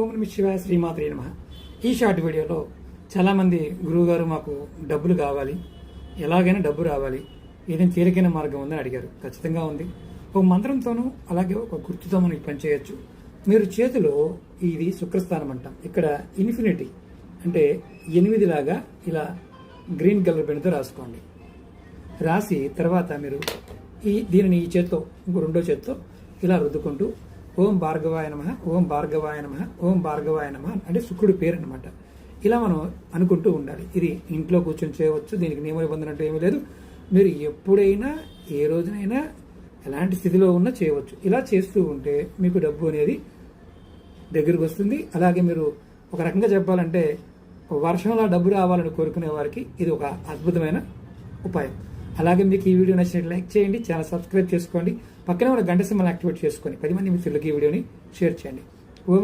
ఓం Nami శివాయ శ్రీమాత్రి నమ. ఈ షార్ట్ వీడియోలో చాలామంది గురువుగారు మాకు డబ్బులు కావాలి. ఎలాగైనా డబ్బు రావాలి. ఏదైనా తేలికైన మార్గం ఉందని అడిగారు. ఖచ్చితంగా ఉంది. ఒక మంత్రంతోనూ అలాగే ఒక గుర్తుతో పని చేయవచ్చు మీరు చేతిలో ఇది శుక్రస్థానం అంటాం. ఇక్కడ ఇన్ఫినిటీ అంటే ఎనిమిది లాగా ఇలా గ్రీన్ కలర్ పెన్తో రాసుకోండి. రాసి తర్వాత మీరు ఈ దీనిని ఈ చేత్తో ఇంకో రెండో చేత్తో ఇలా రుద్దుకుంటూ ఓం భార్గవాయ నమ ఓం భార్గవాయ నమ ఓం భార్గవాయ నమ అంటే శుక్రుడి పేరు అనమాట ఇలా మనం అనుకుంటూ ఉండాలి. ఇది ఇంట్లో కూర్చొని చేయవచ్చు దీనికి నియమ నిబంధన అంటే ఏమీ లేదు. మీరు ఎప్పుడైనా ఏ రోజునైనా ఎలాంటి స్థితిలో ఉన్నా చేయవచ్చు. ఇలా చేస్తూ ఉంటే మీకు డబ్బు అనేది దగ్గరికి వస్తుంది. అలాగే మీరు ఒక రకంగా చెప్పాలంటే ఒక వర్షంలో డబ్బు రావాలని కోరుకునే వారికి ఇది ఒక అద్భుతమైన ఉపాయం. అలాగే మీకు ఈ వీడియో నచ్చినట్టు లైక్ చేయండి ఛానల్ సబ్స్క్రైబ్ చేసుకోండి పక్కనే ఉన్న గంట సింబల్ యాక్టివేట్ చేసుకొని పది మంది మిత్రులకి ఈ వీడియోని షేర్ చేయండి. ఓం